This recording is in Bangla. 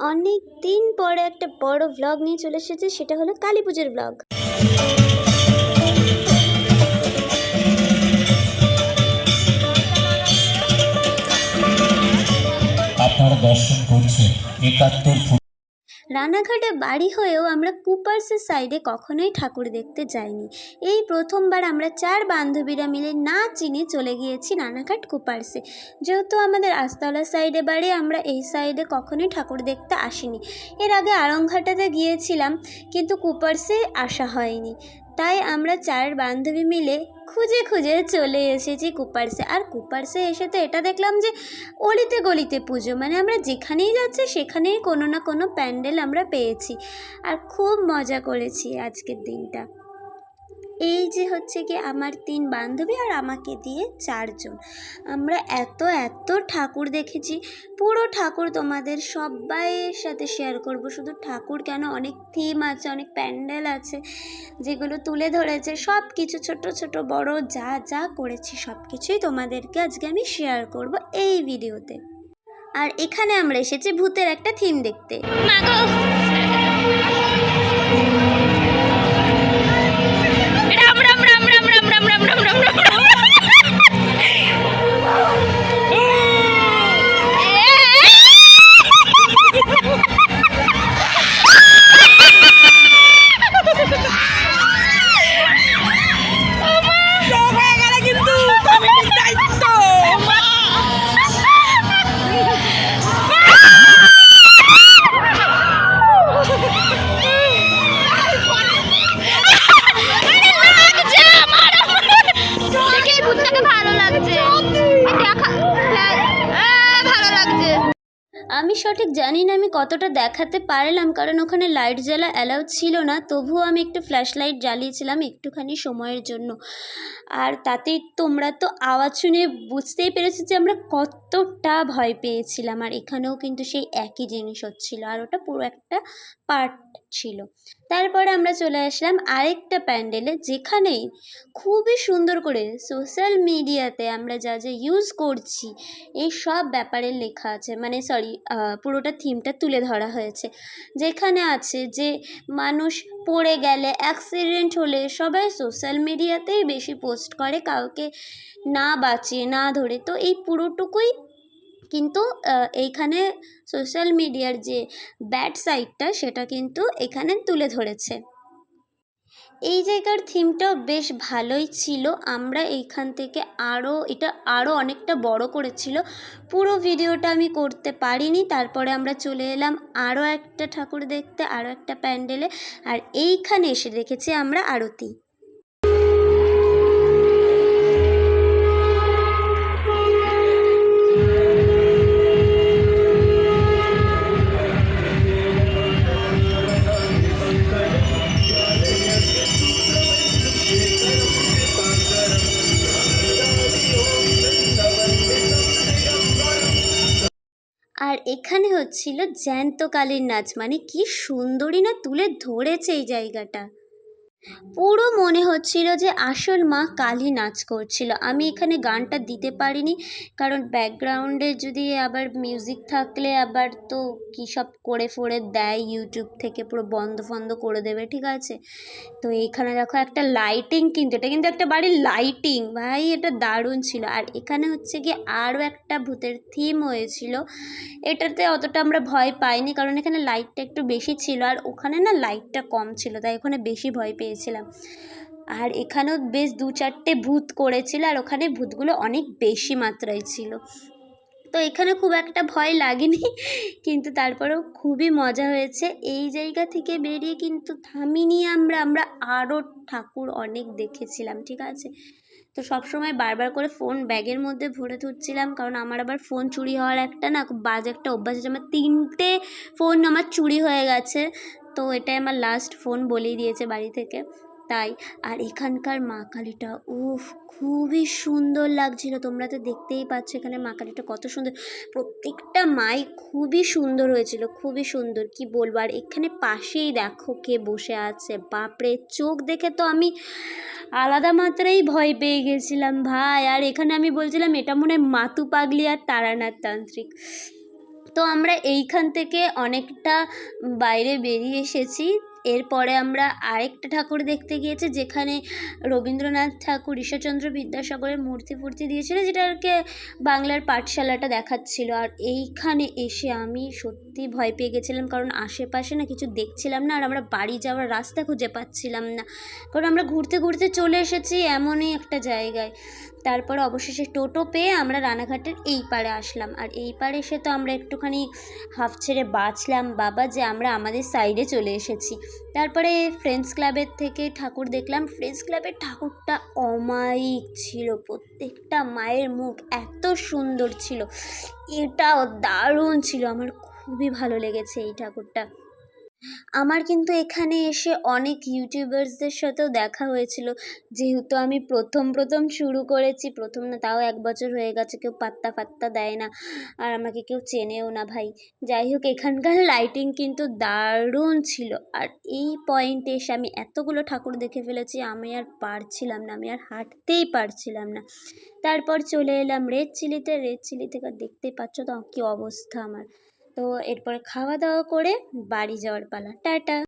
অনেক দিন পরে একটা বড় ব্লগ নিয়ে চলে এসেছে, সেটা হলো কালী পুজোর ব্লগ আপনারা দর্শন করছেন একাত্তর রানাঘাটে বাড়ি হয়েও আমরা কুপার্সের সাইডে কখনোই ঠাকুর দেখতে যাইনি। এই প্রথমবার আমরা চার বান্ধবীরা মিলে না চিনে চলে গিয়েছি রানাঘাট কুপার্সে। যেহেতু আমাদের আস্তলা সাইডে বাড়ি, আমরা এই সাইডে কখনোই ঠাকুর দেখতে আসিনি। এর আগে আরংঘাটাতে গিয়েছিলাম, কিন্তু কুপার্সে আসা হয়নি। তাই আমরা চার বান্ধবী মিলে খুঁজে খুঁজে চলে এসেছি কুপার্সে। আর কুপার্সে এসে তো এটা দেখলাম যে অলিতে গলিতে পুজো মানে আমরা যেখানেই যাচ্ছি সেখানেই কোনো না কোনো প্যান্ডেল আমরা পেয়েছি। আর খুব মজা করেছি আজকের দিনটা। এই যে হচ্ছে কি আমার তিন বান্ধবী আর আমাকে দিয়ে চারজন। আমরা এত এত ঠাকুর দেখেছি। পুরো ঠাকুর তোমাদের সবাইয়ের সাথে শেয়ার করব। শুধু ঠাকুর কেন? অনেক থিম আছে, অনেক প্যান্ডেল আছে, যেগুলো তুলে ধরেছে। সব কিছু ছোট ছোট, বড়, যা যা করেছি সব কিছুই তোমাদেরকে আজকে আমি শেয়ার করব এই ভিডিওতে আর এখানে আমরা এসেছি ভূতের একটা থিম দেখতে। রাম লাগছে। আমি সঠিক জানি না আমি কতটা দেখাতে পারলাম, কারণ ওখানে লাইট জ্বালা অ্যালাউ ছিল না, তবুও আমি একটু ফ্ল্যাশ লাইট জ্বালিয়েছিলাম একটুখানি সময়ের জন্য। আর তাতেই তোমরা তো আওয়াজ শুনে বুঝতেই পেরেছ যে আমরা কতটা ভয় পেয়েছিলাম, আর এখানেও কিন্তু সেই একই জিনিস হচ্ছিল, আর ওটা পুরো একটা পার্ট ছিল। তারপরে আমরা চলে আসলাম আরেকটা প্যান্ডেলে যেখানেই খুবই সুন্দর করে সোশ্যাল মিডিয়াতে আমরা যা যা ইউজ করছি, এই সব ব্যাপারে লেখা আছে। মানে সরি পুরোটা থিমটা তুলে ধরা হয়েছে। যেখানে আছে যে মানুষ পড়ে গেলে অ্যাক্সিডেন্ট হলে সবাই সোশ্যাল মিডিয়াতেই বেশি পোস্ট করে, কাউকে না বাঁচিয়ে, না ধরে। তো এই পুরোটুকুই কিন্তু এইখানে সোশ্যাল মিডিয়ার যে ব্যাড সাইডটা সেটা কিন্তু এখানে তুলে ধরেছে। এই জায়গার থিমটাও বেশ ভালোই ছিল। আমরা এইখান থেকে আরও এটা আরও অনেকটা বড় করেছিল। পুরো ভিডিওটা আমি করতে পারিনি। তারপরে আমরা চলে এলাম আরও একটা ঠাকুর দেখতে আরও একটা প্যান্ডেলে। আর এইখানে এসে দেখেছি আমরা আরতি। এখানে হচ্ছিল জ্যান্ত কালীর নাচ। মানে কি সুন্দরী না তুলে ধরেছে এই জায়গাটা। পুরো মনে হচ্ছিল যে আসল মা কালী নাচ করছিল। আমি এখানে গানটা দিতে পারিনি, কারণ ব্যাকগ্রাউন্ডে যদি আবার মিউজিক থাকলে আবার তো কী সব করে ফোরে দেয় ইউটিউব থেকে, পুরো বন্ধ ফন্ধ করে দেবে, ঠিক আছে? তো এখানে দেখো একটা লাইটিং কিন্তু, এটা কিন্তু একটা বাড়ির লাইটিং ভাই এটা দারুণ ছিল। আর এখানে হচ্ছে কি আরও একটা ভূতের থিম হয়েছিল, এটাতে অতটা আমরা ভয় পাইনি, কারণ এখানে লাইটটা একটু বেশি ছিল, আর ওখানে না লাইটটা কম ছিল, তাই ওখানে বেশি ভয় পেয়েছিলাম। আর এখানেও বেশ দু চারটে ভূত করেছিল আর ওখানে ভূতগুলো অনেক বেশি মাত্রায় ছিল। তো এখানে খুব একটা ভয় লাগেনি, কিন্তু তারপরেও খুবই মজা হয়েছে। এই জায়গা থেকে বেরিয়ে কিন্তু থামিনি আমরা আমরা আরও ঠাকুর অনেক দেখেছিলাম, ঠিক আছে? তো সবসময় বারবার করে ফোন ব্যাগের মধ্যে ভরে তুলছিলাম কারণ আমার আবার ফোন চুরি হওয়ার একটা না বাজে একটা অভ্যাস আছে আমার তিনটে ফোন আমার চুরি হয়ে গেছে তো এটাই আমার লাস্ট ফোন বলেই দিয়েছে বাড়ি থেকে। তাই, আর এখানকার মা কালীটা, উফ, খুবই সুন্দর লাগছিল। তোমরা তো দেখতেই পাচ্ছ এখানে মা কালীটা কত সুন্দর। প্রত্যেকটা মাই খুবই সুন্দর হয়েছিল, খুবই সুন্দর, কি বলব? আর এখানে পাশেই দেখো কে বসে আছে। বাপরে, চোখ দেখে তো আমি আলাদা মাত্রাই ভয় পেয়ে গেছিলাম, ভাই। আর এখানে আমি বলছিলাম, এটা মনে হয় মাতু পাগলি আর তারানাথ তান্ত্রিক। তো আমরা এইখান থেকে অনেকটা বাইরে বেরিয়ে এসেছি। এরপরে আমরা আরেকটা ঠাকুর দেখতে গিয়েছি, যেখানে রবীন্দ্রনাথ ঠাকুর ঈশ্বরচন্দ্র বিদ্যাসাগরের মূর্তি ফুর্তি দিয়েছিল যেটাকে বাংলার পাঠশালাটা দেখাচ্ছিল। আর এইখানে এসে আমি সত্যি ভয় পেয়ে গেছিলাম, কারণ আশেপাশে না কিছু দেখছিলাম না, আর আমরা বাড়ি যাওয়ার রাস্তা খুঁজে পাচ্ছিলাম না। কারণ আমরা ঘুরতে ঘুরতে চলে এসেছি এমনই একটা জায়গায়। তারপর অবশেষে টোটো পেয়ে আমরা রানাঘাটের এই পাড়ে আসলাম। আর এই পাড়ে এসে তো আমরা একটুখানি হাফ ছেড়ে বাঁচলাম, বাবা যে আমরা আমাদের সাইডে চলে এসেছি। তারপরে ফ্রেন্ডস ক্লাবের থেকে ঠাকুর দেখলাম। ফ্রেন্ডস ক্লাবের ঠাকুরটা অমায়িক ছিল, প্রত্যেকটা মায়ের মুখ এত সুন্দর ছিল। এটাও দারুণ ছিল, আমার খুবই ভালো লেগেছে এই ঠাকুরটা। আমার কিন্তু এখানে এসে অনেক ইউটিউবার্সদের সাথেও দেখা হয়েছিল। যেহেতু আমি প্রথম প্রথম শুরু করেছি, প্রথম না তাও এক বছর হয়ে গেছে, কেউ পাত্তা ফাত্তা দেয় না, আর আমাকে কেউ চেনেও না ভাই। যাই হোক, এখানকার লাইটিং কিন্তু দারুণ ছিল। আর এই পয়েন্টে এসে আমি এতগুলো ঠাকুর দেখে ফেলেছি, আমি আর পারছিলাম না, আমি আর হাঁটতেই পারছিলাম না। তারপর চলে এলাম রেড চিলিতে রেড চিলি থেকে দেখতেই পাচ্ছ তো কী অবস্থা আমার। তো এরপরে খাওয়া দাওয়া করে বাড়ি যাওয়ার পালা। টাটা।